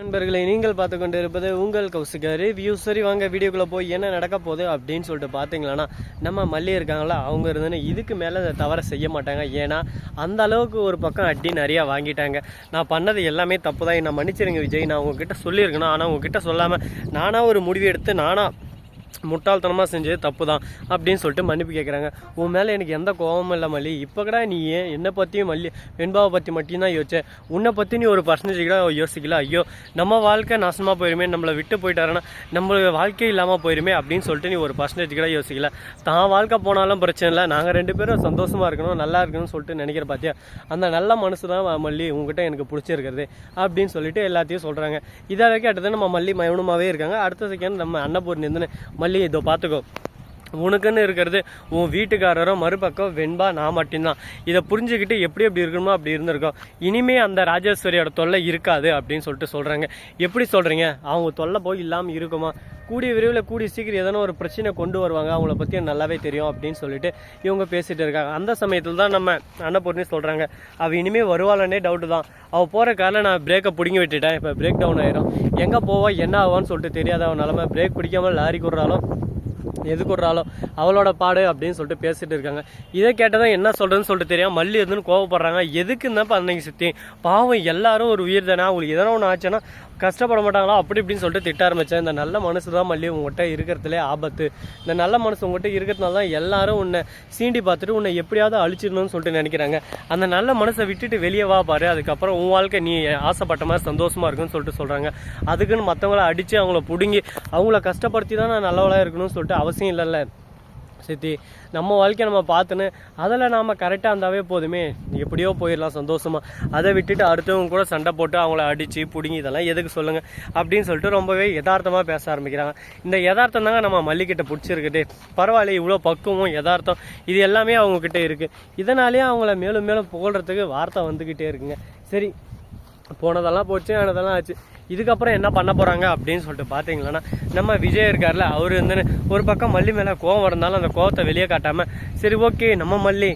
நண்பர்களை நீங்கள் பார்த்து கொண்டு இருப்பது உங்கள் கௌசிக ரிவ்யூ சரி வாங்க வீடியோக்குள்ளே போய் என்ன நடக்க போகுது அப்படின்னு சொல்லிட்டு பார்த்தீங்களான்னா நம்ம மல்லி இருக்காங்களா அவங்க இருந்துன்னு இதுக்கு மேலே அதை தவற செய்ய மாட்டாங்க. ஏன்னா அந்த அளவுக்கு ஒரு பக்கம் அடி நிறையா வாங்கிட்டாங்க. நான் பண்ணது எல்லாமே தப்பு தான் என்ன மன்னிச்சிருங்க விஜய். நான் உங்ககிட்ட சொல்லியிருக்கணும். ஆனால் உங்ககிட்ட சொல்லாமல் நானாக ஒரு முடிவு எடுத்து நானாக முட்டாள்தனமாக செஞ்சது தப்பு தான் அப்படின்னு சொல்லிட்டு மன்னிப்பு கேட்குறாங்க உன் மேலே எனக்கு எந்த கோபமும் இல்லை மல்லி. இப்போ கூட நீ ஏன் என்னை பற்றியும் மல்லி வெண்பாவை பற்றி மட்டும்தான் யோசிச்ச. உன்னை பற்றி நீ ஒரு பர்சன்டேஜ் கூட யோசிக்கல. ஐயோ நம்ம வாழ்க்கை நாசமாக போயிருமே நம்மளை விட்டு போயிட்டாருன்னா நம்மளோட வாழ்க்கை இல்லாமல் போயிருமே அப்படின்னு சொல்லிட்டு நீ ஒரு பர்சன்டேஜ் கூட யோசிக்கல. தான் வாழ்க்கை போனாலும் பிரச்சனை இல்லை. நாங்கள் ரெண்டு பேரும் சந்தோஷமாக இருக்கணும் நல்லா இருக்கணும்னு சொல்லிட்டு நினைக்கிற பார்த்தியா அந்த நல்ல மனசு தான் மல்லி உங்ககிட்ட எனக்கு பிடிச்சிருக்கிறது அப்படின்னு சொல்லிட்டு எல்லாத்தையும் சொல்கிறாங்க இதை வரைக்கும் அடுத்தது நம்ம மல்லி மௌனமாகவே இருக்காங்க. அடுத்த செகண்ட் நம்ம அன்னபூர் இருந்து மல்லி இதோ பார்த்துக்கோ உனக்குன்னு இருக்கிறது உன் வீட்டுக்காரரோ மறுபக்கம் வெண்பா நான் மட்டும்தான். இதை புரிஞ்சுக்கிட்டு எப்படி எப்படி இருக்கணுமோ அப்படி இருந்திருக்கோம். இனிமே அந்த ராஜேஸ்வரியோட தொல்லை இருக்காது அப்படின்னு சொல்லிட்டு சொல்கிறாங்க எப்படி சொல்கிறீங்க அவங்க தொல்லை போய் இல்லாமல் இருக்குமா? கூடிய விரைவில் கூடிய சீக்கிரம் எதனா ஒரு பிரச்சனை கொண்டு வருவாங்க. அவங்கள பற்றி நல்லாவே தெரியும் அப்படின்னு சொல்லிட்டு இவங்க பேசிகிட்டு இருக்காங்க. அந்த சமயத்தில் தான் நம்ம அன்னபூர்ணி சொல்கிறாங்க அவள் இனிமேல் வருவாளன்னே டவுட்டு தான். அவள் போகிற காரில் நான் பிரேக்கை பிடுங்கி விட்டுட்டேன். இப்போ பிரேக் டவுன் ஆயிரும். எங்கே போவா என்ன ஆவான்னு சொல்லிட்டு தெரியாத அவன் நிலமை. பிரேக் பிடிக்காமல் லாரி குடுறாலும் எது கொடுறாளோ அவளோட பாடு அப்படின்னு சொல்லிட்டு பேசிட்டு இருக்காங்க. இதை கேட்டதான் என்ன சொல்றதுன்னு சொல்லிட்டு தெரியாம மல்லி எதுன்னு கோவப்படுறாங்க. எதுக்குன்னு தான் அன்னைக்கு சுற்றி பாவம் எல்லாரும் ஒரு உயிர் தானே. அவங்களுக்கு எதனா ஒன்று ஆச்சுன்னா கஷ்டப்பட மாட்டாங்களா அப்படி இப்படின்னு சொல்லிட்டு திட்ட ஆரம்பித்தேன் இந்த நல்ல மனசு தான் மல்லி உங்ககிட்ட இருக்கிறதுலே ஆபத்து. இந்த நல்ல மனசு உங்கள்கிட்ட இருக்கிறதுனால தான் எல்லாரும் உன்னை சீண்டி பார்த்துட்டு உன்னை எப்படியாவது அழிச்சிடணும்னு சொல்லிட்டு நினைக்கிறாங்க. அந்த நல்ல மனசை விட்டுட்டு வெளியே வா பாரு. அதுக்கப்புறம் உன் வாழ்க்கை நீ ஆசைப்பட்ட மாதிரி சந்தோஷமாக இருக்குன்னு சொல்லிட்டு சொல்கிறாங்க அதுக்குன்னு மற்றவங்கள அடித்து அவங்கள பிடுங்கி அவங்கள கஷ்டப்படுத்தி தான் நான் நல்லவளாக இருக்கணும்னு சொல்லிட்டு அவசியம் இல்லைல்ல. சித்தி நம்ம வாழ்க்கையை நம்ம பார்த்துன்னு அதில் நாம் கரெக்டாக இருந்தாவே போதுமே. எப்படியோ போயிடலாம் சந்தோஷமாக அதை விட்டுட்டு அடுத்தவங்க கூட சண்டை போட்டு அவங்கள அடித்து பிடுங்கி இதெல்லாம் எதுக்கு சொல்லுங்கள் அப்படின்னு சொல்லிட்டு ரொம்பவே யதார்த்தமாக பேச ஆரம்பிக்கிறாங்க. இந்த யதார்த்தம் தாங்க நம்ம மல்லிக்கிட்ட பிடிச்சிருக்குது. பரவாயில்ல இவ்வளோ பக்குவம் யதார்த்தம் இது எல்லாமே அவங்கக்கிட்ட இருக்குது இதனாலேயே அவங்கள மேலும் மேலும் புகழ்கிறதுக்கு வார்த்தை வந்துக்கிட்டே இருக்குங்க. சரி போனதெல்லாம் போச்சு ஆனதெல்லாம் ஆச்சு. இதுக்கப்புறம் என்ன பண்ண போகிறாங்க அப்படின்னு சொல்லிட்டு பார்த்தீங்களன்னா நம்ம விஜய் இருக்கார்ல அவர் வந்து ஒரு பக்கம் மல்லி மேலே கோவம் இருந்தாலும் அந்த கோவத்தை வெளியே காட்டாமல் சரி ஓகே நம்ம மல்லி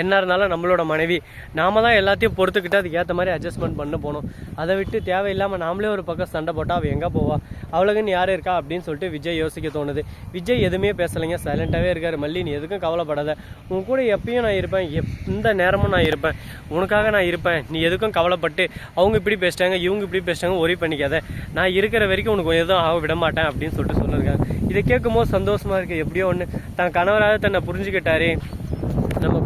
என்ன இருந்தாலும் நம்மளோட மனைவி. நாம தான் எல்லாத்தையும் பொறுத்துக்கிட்டு அதுக்கு ஏற்ற மாதிரி அட்ஜஸ்ட்மெண்ட் பண்ண போகணும். அதை விட்டு தேவையில்லாமல் நாமளே ஒரு பக்கம் சண்டை போட்டால் அவள் எங்கே போவா? அவளுக்குன்னு யார் இருக்கா அப்படின்னு சொல்லிட்டு விஜய் யோசிக்க தோணுது. விஜய் எதுவுமே பேசலைங்க சைலண்ட்டாகவே இருக்கார். மல்லி நீ எதுக்கும் கவலைப்படாத. உன் கூட எப்பயும் நான் இருப்பேன். எப் இந்த நேரமும் நான் இருப்பேன். உனக்காக நான் இருப்பேன். நீ எதுக்கும் கவலைப்பட்டு அவங்க இப்படி பேசிட்டாங்க இவங்க இப்படி பேசிட்டாங்க ஒரே பண்ணிக்காத. நான் இருக்கிற வரைக்கும் உனக்கு எதுவும் ஆக விட மாட்டேன் அப்படின்னு சொல்லிட்டு சொல்லியிருக்காங்க இதை கேட்கும்போது சந்தோஷமாக இருக்குது எப்படியோ ஒன்று தன் கணவராக தன்னை புரிஞ்சுக்கிட்டாரு.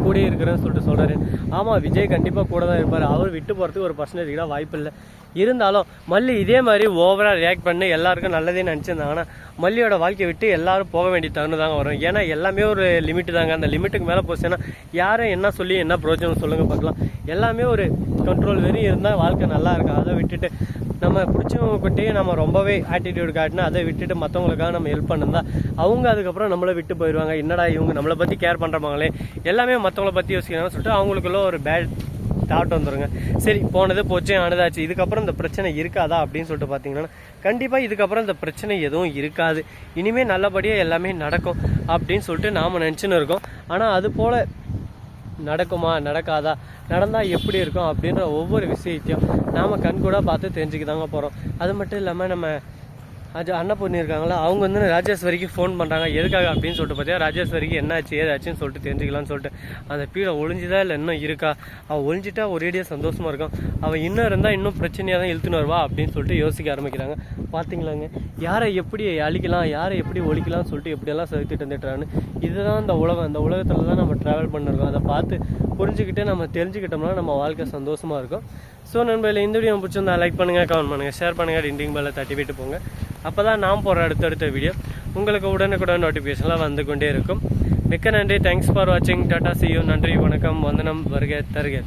கூட இருக்கிறேன்னு சொல்லிட்டு சொல்கிறாரு ஆமாம் விஜய் கண்டிப்பாக கூட தான் இருப்பார். அவர் விட்டு போகிறதுக்கு ஒரு பர்சன்டேஜ் கூட வாய்ப்பு இல்லை. இருந்தாலும் மல்லி இதே மாதிரி ஓவராக ரியாக்ட் பண்ணி எல்லாருக்கும் நல்லதே நினச்சிருந்தாங்கன்னா மல்லியோட வாழ்க்கையை விட்டு எல்லாரும் போக வேண்டிய தகுந்து தாங்க வரும். ஏன்னா எல்லாமே ஒரு லிமிட்டு தாங்க. அந்த லிமிட்டுக்கு மேலே போச்சுன்னா யாரும் என்ன சொல்லி என்ன பிரோஜனம் சொல்லுங்கள் பார்க்கலாம். எல்லாமே ஒரு கண்ட்ரோல் வெறும் இருந்தால் வாழ்க்கை நல்லா இருக்கும். அதை விட்டுட்டு நம்ம பிடிச்சவங்ககிட்டயே நம்ம ரொம்பவே ஆட்டிடியூட் காட்டினா அதை விட்டுட்டு மற்றவங்களுக்காக நம்ம ஹெல்ப் பண்ணிருந்தா அவங்க அதுக்கப்புறம் நம்மளை விட்டு போயிடுவாங்க என்னடா இவங்க நம்மளை பற்றி கேர் பண்ணுறவங்களே எல்லாமே மற்றவங்கள பற்றி யோசிக்கணும்னு சொல்லிட்டு அவங்களுக்குள்ள ஒரு பேட் தாட் வந்துருங்க. சரி போனது போச்சு ஆனதாச்சு இதுக்கப்புறம் இந்த பிரச்சனை இருக்காதா அப்படின்னு சொல்லிட்டு பார்த்தீங்கன்னா கண்டிப்பாக இதுக்கப்புறம் இந்த பிரச்சனை எதுவும் இருக்காது. இனிமேல் நல்லபடியாக எல்லாமே நடக்கும் அப்படின்னு சொல்லிட்டு நாம் நினச்சின்னு இருக்கோம். ஆனால் அது போல் நடக்குமா நடக்காதா நடந்தால் எப்படி இருக்கும் அப்படின்ற ஒவ்வொரு விஷயத்தையும் நாம் கண்கூடாக பார்த்து தெரிஞ்சுக்க தாங்க போகிறோம் அது மட்டும் இல்லாமல் நம்ம அது அன்னபூர்ணி இருக்காங்களா? அவங்க வந்து ராஜேஸ்வரிக்கு ஃபோன் பண்ணுறாங்க எதுக்காக அப்படின்னு சொல்லிட்டு பார்த்தீங்கன்னா ராஜேஸ்வரிக்கு என்னாச்சு ஏதாச்சுன்னு சொல்லிட்டு தெரிஞ்சுக்கலாம்னு சொல்லிட்டு. அந்த பீடை ஒளிஞ்சுதா இல்லை இன்னும் இருக்கா? அவள் ஒளிஞ்சிட்டா ஒரேடியாக சந்தோஷமாக இருக்கும். அவள் இன்னும் இருந்தால் இன்னும் பிரச்சனையாக தான் இழுத்துன்னு வருவா அப்படின்னு சொல்லிட்டு யோசிக்க ஆரம்பிக்கிறாங்க. பார்த்தீங்களாங்க யாரை எப்படி அழிக்கலாம்? யாரை எப்படி ஒழிக்கலாம்னு சொல்லிட்டு எப்படியெல்லாம் செலுத்திட்டு வந்துட்டுறான்னு இதுதான் இந்த உலகம். அந்த உலகத்தில் தான் நம்ம ட்ராவல் பண்ணிருக்கோம். அதை பார்த்து புரிஞ்சுக்கிட்டே நம்ம தெரிஞ்சுக்கிட்டோம்னா நம்ம வாழ்க்கை சந்தோஷமாக இருக்கும். ஸோ நண்பர்களே இந்த வீடியோ பிடிச்சிருந்தா லைக் பண்ணுங்கள் கமெண்ட் பண்ணுங்கள் ஷேர் பண்ணுங்கள் டிண்டிங் பெல்லை தட்டி விட்டு போங்க. அப்போ தான் நான் போகிற அடுத்தடுத்த வீடியோ உங்களுக்கு உடனுக்குடன் நோட்டிஃபிகேஷன்லாம் வந்து கொண்டே இருக்கும். மிக்க நன்றி. தேங்க்ஸ் ஃபார் வாட்சிங் டாட்டா சியூ நன்றி வணக்கம். வந்தனம் வருக தருக.